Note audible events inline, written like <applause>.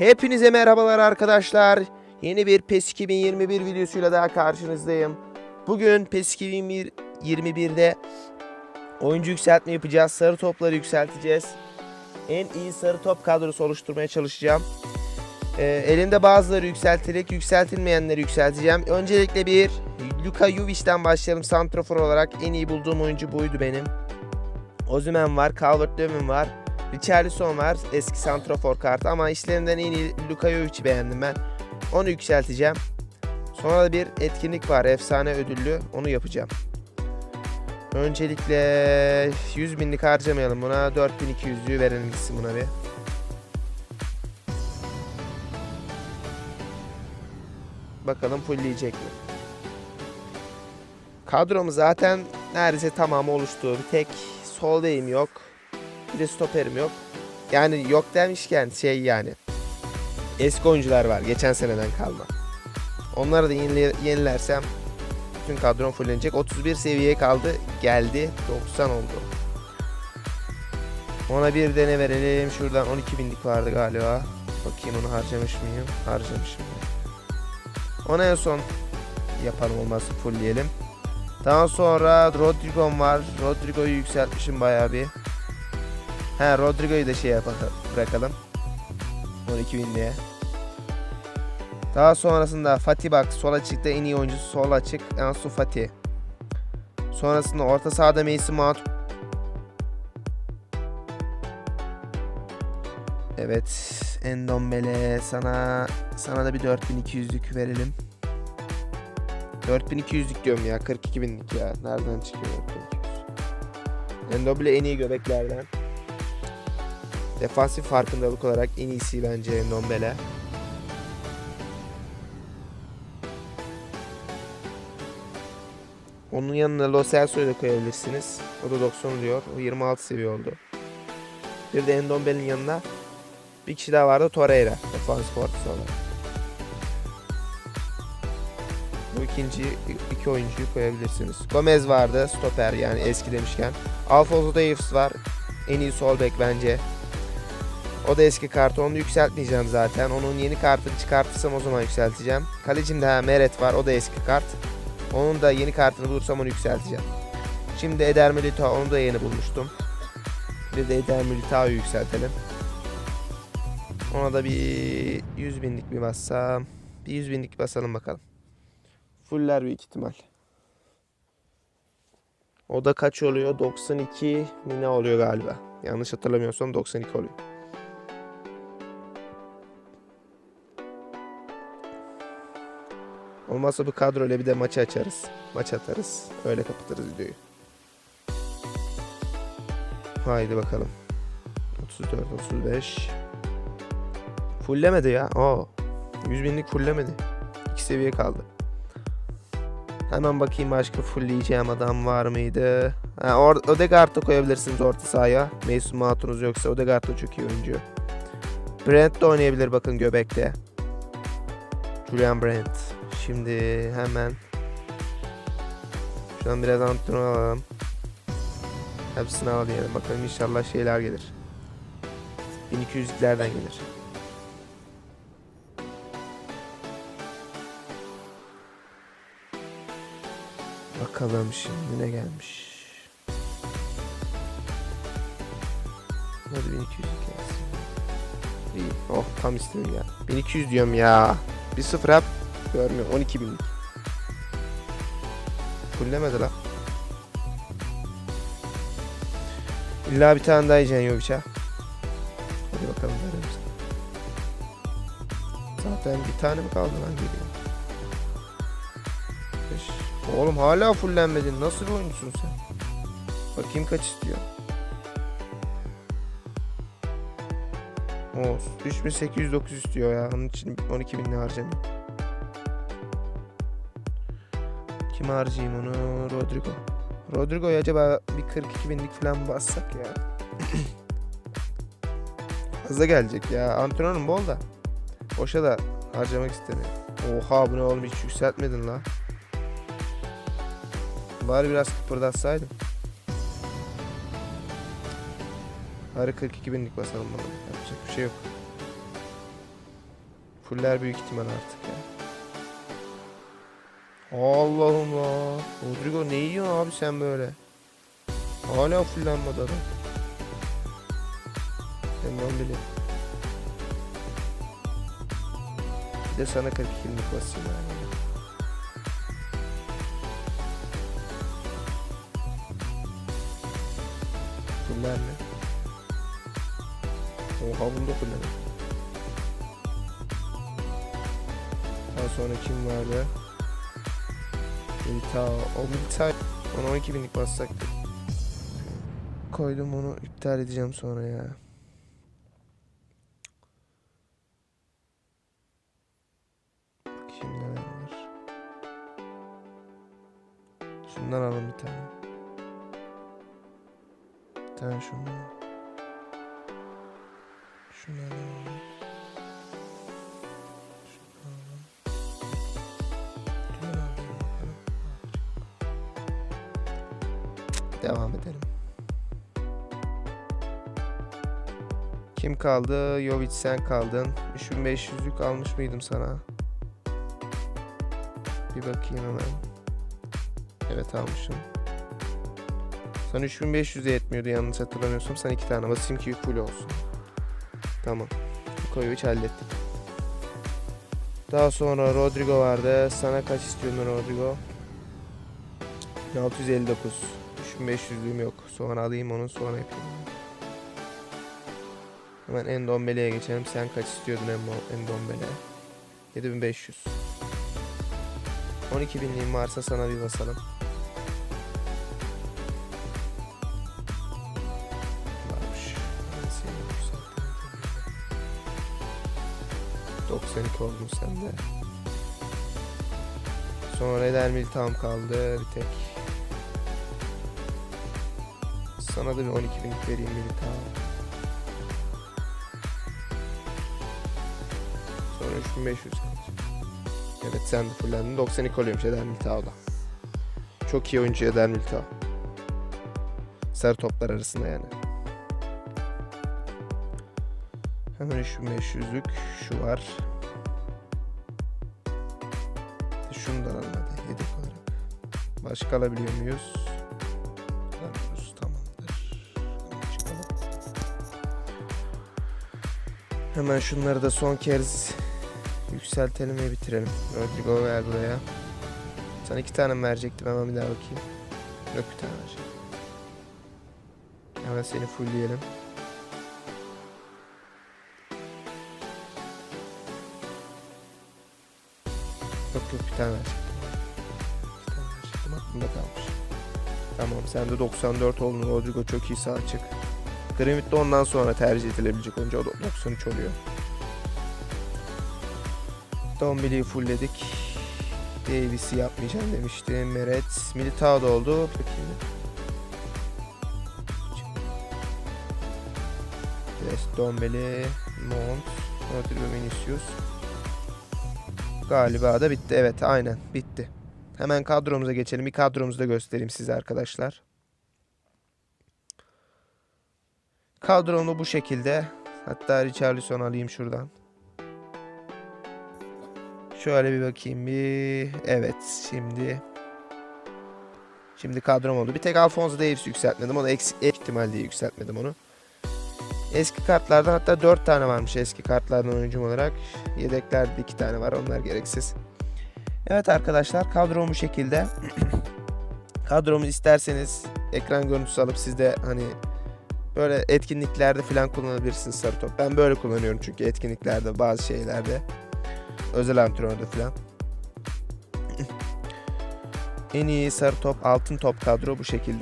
Hepinize merhabalar arkadaşlar. Yeni bir PES 2021 videosuyla daha karşınızdayım. Bugün PES 2021'de oyuncu yükseltme yapacağız. Sarı topları yükselteceğiz. En iyi sarı top kadrosu oluşturmaya çalışacağım. Ee, elimde bazıları yükselterek yükseltilmeyenleri yükselteceğim. Öncelikle bir Luka Jovic'den başlayalım. Santrafor olarak en iyi bulduğum oyuncu buydu benim. Ozyman var, Calvert-Lewin var. Richarlison var eski santrafor kartı ama işlerinden en iyi Luka Jovic'i beğendim ben. Onu yükselteceğim. Sonra da bir etkinlik var efsane ödüllü onu yapacağım. Öncelikle 100 binlik harcamayalım buna 4200'lüğü verelim gitsin buna bir. Bakalım fullleyecek mi? Kadromu zaten neredeyse tamamı oluştu. Bir tek sol beyim yok. Bir de stoperim yok. Yani yok demişken şey yani. Eski oyuncular var geçen seneden kalma. Onları da yenile- yenilersem bütün kadrom fullenecek. 31 seviyeye kaldı. Geldi. 90 oldu. Ona bir de ne verelim? Şuradan 12 binlik vardı galiba. Bakayım onu harcamış mıyım? Harcamışım. Ona en son yapalım olmazsa fullleyelim. Daha sonra Rodrigo'm var. Rodrigo'yu yükseltmişim bayağı bir. He Rodrigo'yu da şey yapalım, bırakalım. 12 bin diye. Daha sonrasında Fatih bak sol açıkta en iyi oyuncusu sol açık Ansu Fati. Sonrasında orta sahada Mason Mount. Evet Endombele sana sana da bir 4200'lük verelim. 4200'lük diyorum ya 42 binlik ya. Nereden çıkıyor 4200? Endombele en iyi göbeklerden. Defansif farkındalık olarak en iyisi bence Endombele. Onun yanına Lo Celso'yu da koyabilirsiniz. O da 90 oluyor. O 26 seviye oldu. Bir de Endombele'nin yanına bir kişi daha vardı Torreira. Defansif ortası olarak. Bu ikinci iki oyuncuyu koyabilirsiniz. Gomez vardı stoper yani eski demişken. Alfonso Davies var. En iyi sol bek bence. O da eski kartı. Onu yükseltmeyeceğim zaten. Onun yeni kartını çıkartırsam o zaman yükselteceğim. Kalecimde ha, Meret var. O da eski kart. Onun da yeni kartını bulursam onu yükselteceğim. Şimdi Eder Militao onu da yeni bulmuştum. Bir de Eder Militao'yu yükseltelim. Ona da bir 100 binlik bir bassam. Bir 100 binlik basalım bakalım. Fuller büyük ihtimal. O da kaç oluyor? 92 mi oluyor galiba. Yanlış hatırlamıyorsam 92 oluyor. Olmazsa bu kadroyla bir de maçı açarız. Maç atarız. Öyle kapatırız videoyu. Haydi bakalım. 34, 35. Fullemedi ya. Oo. 100 binlik fullemedi. 2 seviye kaldı. Hemen bakayım başka fullleyeceğim adam var mıydı? Ha, or- Odegaard da koyabilirsiniz orta sahaya. Mason Mount'unuz yoksa Odegaard da çok iyi oyuncu. Brent de oynayabilir bakın göbekte. Julian Brent. Şimdi hemen Şuradan biraz antrenman alalım. Hepsini al diyelim. Bakalım inşallah şeyler gelir. 1200'lüklerden gelir. Bakalım şimdi ne gelmiş. Hadi 1200 gelsin. İyi. Oh tam istedim ya. 1200 diyorum ya. Bir sıfır yap. Görmüyorum. 12 binlik. Fullemedi la. İlla bir tane daha yiyeceksin Jovic'a. Hadi bakalım sana. Zaten bir tane mi kaldı lan geliyor. Oğlum hala fullenmedin. Nasıl bir oyuncusun sen? Bakayım kaç istiyor. O 3809 istiyor ya. Onun için 12 bin harcamayayım. Kim harcayayım onu? Rodrigo. Rodrigo'ya acaba bir 42 binlik falan bassak ya? <coughs> Fazla gelecek ya. Antrenörüm bol da. Boşa da harcamak istemiyorum. Oha bu ne oğlum hiç yükseltmedin la. Bari biraz kıpırdatsaydım. Bari 42 binlik basalım bana. Yapacak bir şey yok. Fuller büyük ihtimal artık ya. Allah'ım la. Rodrigo ne yiyorsun abi sen böyle? Hala fullenmedi adam. Hemen bile. Bir de sana 42 kimlik basayım yani. Fuller mi? Oha bunda fuller. Daha sonra kim vardı? Militao. O Militao. Ona 12 binlik bassak. Koydum onu iptal edeceğim sonra ya. Bakayım neler var. Şundan alalım bir tane. Bir tane şundan. Şundan alalım. Devam edelim. Kim kaldı? Jovic sen kaldın. 3500'lük almış mıydım sana? Bir bakayım hemen. Evet almışım. Sana 3500 de yetmiyordu yanlış hatırlamıyorsam. Sen iki tane basayım ki full olsun. Tamam. Koyuç hallettik. Daha sonra Rodrigo vardı. Sana kaç istiyordun Rodrigo? 659. 3500'lüğüm yok. Sonra alayım onu sonra yapayım. Hemen Endombele'ye geçelim. Sen kaç istiyordun Endo- Endombele? 7500. 12 binliğin varsa sana bir basalım. Varmış. Ben seni yükselttim. 92 oldun sen de. Sonra Eder Miltam kaldı bir tek. Sana da bir 12 binlik vereyim Miltam. Sonra 3500 kalacak. Evet sen de fullendin. 92 oluyormuş Eder Miltao'da. Çok iyi oyuncu Eder Miltao. Sarı toplar arasında yani. Hemen 3500'lük şu var. Şundan alalım hadi yedek olarak. Başka alabiliyor muyuz? Alamıyoruz Hemen şunları da son kez yükseltelim ve bitirelim. Rodrigo ver buraya. Sana iki tane mi verecektim hemen bir daha bakayım. Yok bir tane verecek. Hemen seni fullleyelim. Yok yok bir tane verecektim. Bir tane verecektim aklımda kalmış. Tamam sen de 94 oldun Rodrigo çok iyi sağ açık. Granit de ondan sonra tercih edilebilecek oyuncu o da 93 oluyor. Dombili'yi fullledik. Davis'i yapmayacağım demiştim. Meret. Militao da oldu. Bakayım. Yes, Dombili, Mount, Rodrigo Vinicius. Galiba da bitti. Evet aynen bitti. Hemen kadromuza geçelim. Bir kadromuzu da göstereyim size arkadaşlar. Kadromu bu şekilde. Hatta Richarlison alayım şuradan. Şöyle bir bakayım bir. Evet şimdi. Şimdi kadrom oldu. Bir tek Alfonso Davies yükseltmedim. Onu eksik ihtimal diye yükseltmedim onu. Eski kartlardan hatta 4 tane varmış eski kartlardan oyuncum olarak. Yedeklerde 2 tane var. Onlar gereksiz. Evet arkadaşlar kadrom bu şekilde. <clears throat> Kadromu isterseniz ekran görüntüsü alıp siz de hani böyle etkinliklerde falan kullanabilirsiniz sarı top. Ben böyle kullanıyorum çünkü etkinliklerde bazı şeylerde. Özel antrenörde falan. <clears throat> en iyi sarı top, altın top kadro bu şekilde.